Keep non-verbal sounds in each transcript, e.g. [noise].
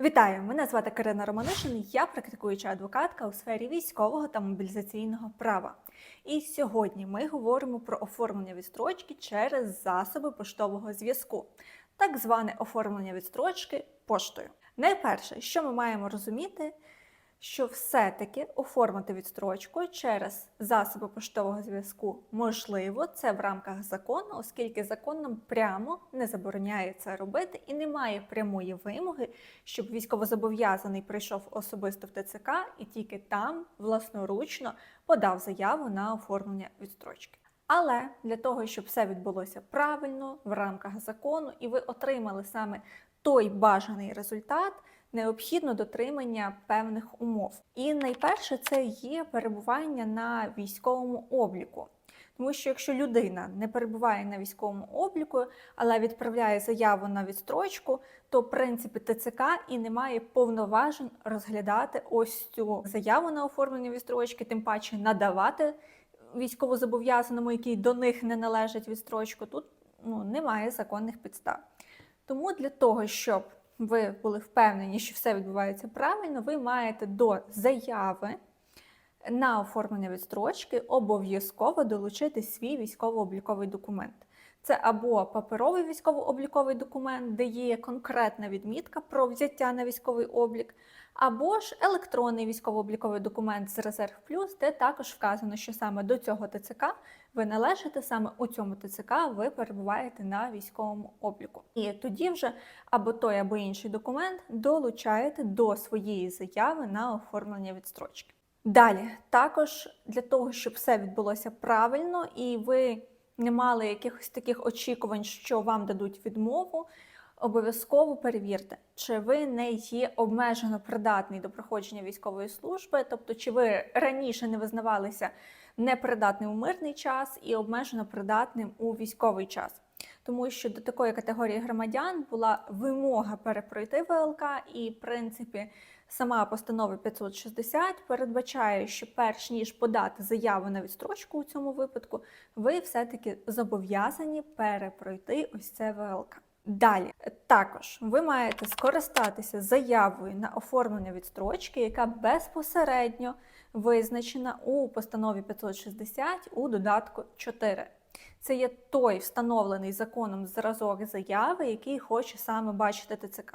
Вітаю! Мене звати Карина Романишин. Я практикуюча адвокатка у сфері військового та мобілізаційного права. І сьогодні ми говоримо про оформлення відстрочки через засоби поштового зв'язку, так зване оформлення відстрочки поштою. Найперше, що ми маємо розуміти, що все-таки оформити відстрочку через засоби поштового зв'язку можливо, це в рамках закону, оскільки закон нам прямо не забороняє це робити і немає прямої вимоги, щоб військовозобов'язаний прийшов особисто в ТЦК і тільки там власноручно подав заяву на оформлення відстрочки. Але для того, щоб все відбулося правильно в рамках закону, і ви отримали саме той бажаний результат, необхідно дотримання певних умов. І найперше це є перебування на військовому обліку. Тому що якщо людина не перебуває на військовому обліку, але відправляє заяву на відстрочку, то в принципі ТЦК і не має повноважень розглядати ось цю заяву на оформлення відстрочки, тим паче надавати військовозобов'язаному, який до них не належить відстрочку. Тут ну, немає законних підстав. Тому для того, щоб ви були впевнені, що все відбувається правильно, ви маєте до заяви на оформлення відстрочки обов'язково долучити свій військово-обліковий документ. Це або паперовий військово-обліковий документ, де є конкретна відмітка про взяття на військовий облік, або ж електронний військово-обліковий документ з резерв плюс, де також вказано, що саме до цього ТЦК ви належите, саме у цьому ТЦК ви перебуваєте на військовому обліку. І тоді вже або той, або інший документ долучаєте до своєї заяви на оформлення відстрочки. Далі, також для того, щоб все відбулося правильно і ви не мали якихось таких очікувань, що вам дадуть відмову, обов'язково перевірте, чи ви не є обмежено придатний до проходження військової служби, тобто чи ви раніше не визнавалися непридатним у мирний час і обмежено придатним у військовий час. Тому що до такої категорії громадян була вимога перепройти ВЛК, і, в принципі, сама постанова 560 передбачає, що перш ніж подати заяву на відстрочку у цьому випадку, ви все-таки зобов'язані перепройти ось це ВЛК. Далі також ви маєте скористатися заявою на оформлення відстрочки, яка безпосередньо визначена у постанові 560 у додатку 4. Це є той встановлений законом зразок заяви, який хоче саме бачити ТЦК.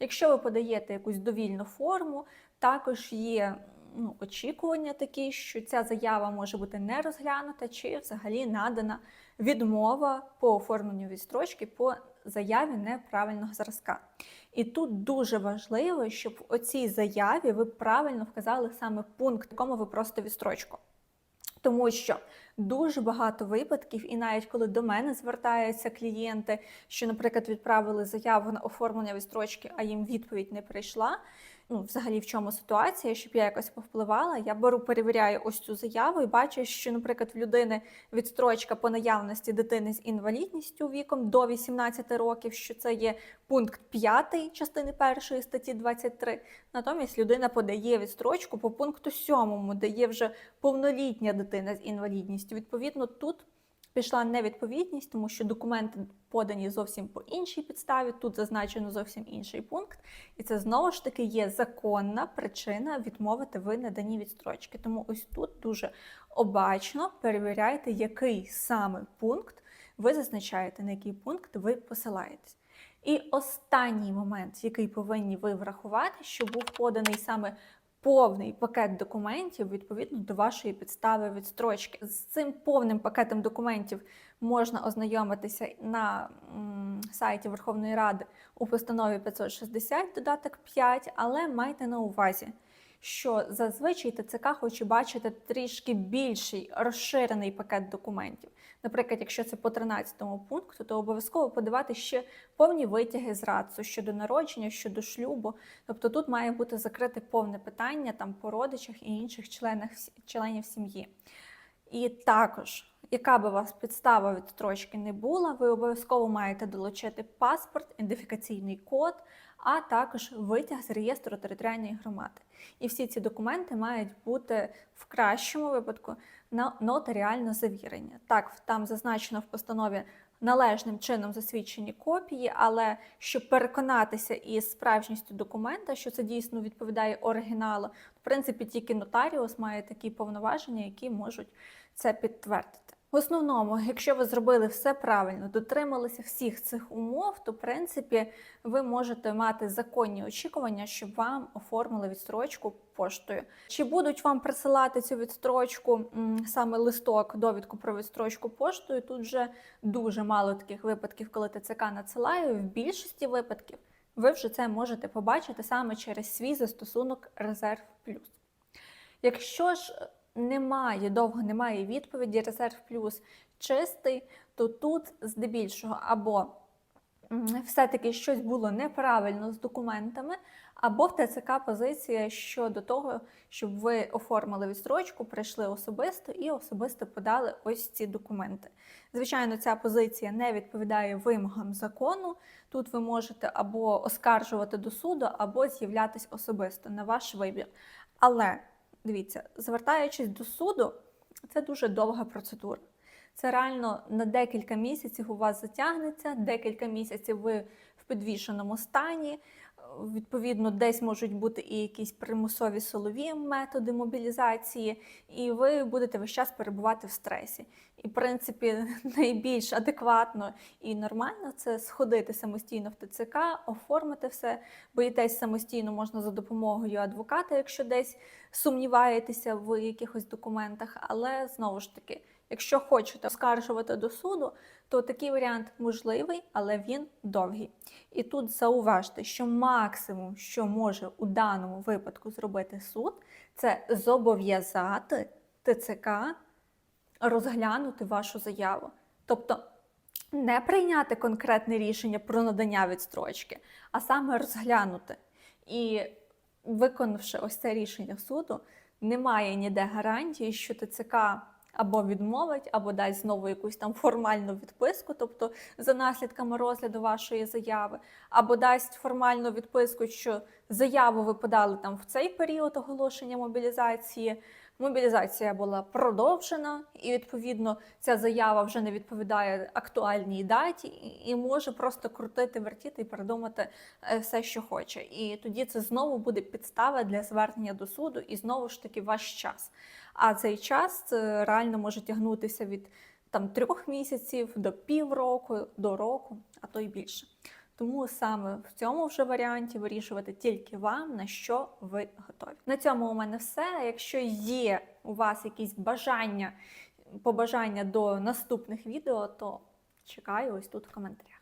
Якщо ви подаєте якусь довільну форму, також є ну, очікування такі, що ця заява може бути не розглянута, чи взагалі надана відмова по оформленню відстрочки по заяві неправильного зразка. І тут дуже важливо, щоб в оцій заяві ви правильно вказали саме пункт, якому ви просто відстрочку. Тому що дуже багато випадків, і навіть коли до мене звертаються клієнти, що, наприклад, відправили заяву на оформлення відстрочки, а їм відповідь не прийшла. Ну, взагалі, в чому ситуація, щоб я якось повпливала, я беру, перевіряю ось цю заяву і бачу, що, наприклад, в людини відстрочка по наявності дитини з інвалідністю віком до 18 років, що це є пункт 5 частини 1 статті 23. Натомість людина подає відстрочку по пункту 7, де є вже повнолітня дитина з інвалідністю. Відповідно, тут пішла невідповідність, тому що документи подані зовсім по іншій підставі. Тут зазначено зовсім інший пункт, і це знову ж таки є законна причина відмовити в наданні відстрочки. Тому ось тут дуже обачно перевіряйте, який саме пункт ви зазначаєте, на який пункт ви посилаєтесь. І останній момент, який повинні ви врахувати, що був поданий саме повний пакет документів відповідно до вашої підстави відстрочки. З цим повним пакетом документів можна ознайомитися на сайті Верховної Ради у постанові 560 додаток 5, але майте на увазі. Що зазвичай ТЦК хоче бачити трішки більший розширений пакет документів. Наприклад, якщо це по 13 пункту, то обов'язково подавати ще повні витяги з РАЦУ щодо народження, щодо шлюбу. Тобто тут має бути закрите повне питання там по родичах і інших членах, членів сім'ї. І також, яка би у вас підстава від строчки не була, ви обов'язково маєте долучити паспорт, ідентифікаційний код, а також витяг з реєстру територіальної громади. І всі ці документи мають бути в кращому випадку на нотаріально завірення. Так, там зазначено в постанові належним чином засвідчені копії, але щоб переконатися із справжністю документа, що це дійсно відповідає оригіналу, в принципі, тільки нотаріус має такі повноваження, які можуть це підтвердити. В основному, якщо ви зробили все правильно, дотрималися всіх цих умов, то в принципі ви можете мати законні очікування, щоб вам оформили відстрочку поштою. Чи будуть вам присилати цю відстрочку саме листок, довідку про відстрочку поштою? Тут вже дуже мало таких випадків, коли ТЦК надсилає. В більшості випадків ви вже це можете побачити саме через свій застосунок Резерв Плюс. Якщо ж немає, довго немає відповіді, резерв плюс чистий, то тут здебільшого або все-таки щось було неправильно з документами, або в ТЦК позиція щодо того, щоб ви оформили відстрочку, прийшли особисто і особисто подали ось ці документи. Звичайно, ця позиція не відповідає вимогам закону. Тут ви можете або оскаржувати до суду, або з'являтись особисто на ваш вибір. Але дивіться, звертаючись до суду, це дуже довга процедура. Це реально на декілька місяців у вас затягнеться, декілька місяців ви в підвішеному стані. Відповідно, десь можуть бути і якісь примусові силові методи мобілізації, і ви будете весь час перебувати в стресі. І, в принципі, [laughs] найбільш адекватно і нормально це сходити самостійно в ТЦК, оформити все. Боїтесь самостійно можна за допомогою адвоката, якщо десь сумніваєтеся в якихось документах. Але знову ж таки, якщо хочете оскаржувати до суду, то такий варіант можливий, але він довгий. І тут зауважте, що максимум, що може у даному випадку зробити суд, це зобов'язати ТЦК розглянути вашу заяву. Тобто не прийняти конкретне рішення про надання відстрочки, а саме розглянути. І виконавши ось це рішення суду, немає ніде гарантії, що ТЦК або відмовить, або дасть знову якусь там формальну відписку, тобто за наслідками розгляду вашої заяви, або дасть формальну відписку, що заяву ви подали там в цей період оголошення мобілізації. Мобілізація була продовжена, і відповідно ця заява вже не відповідає актуальній даті, і- може просто крутити, вертіти і придумати е, все, що хоче. І тоді це знову буде підстава для звернення до суду, і знову ж таки ваш час. А цей час реально може тягнутися від там трьох місяців до півроку, до року, а то й більше. Тому саме в цьому вже варіанті вирішувати тільки вам, на що ви готові. На цьому у мене все. Якщо є у вас якісь бажання, побажання до наступних відео, то чекаю ось тут в коментарях.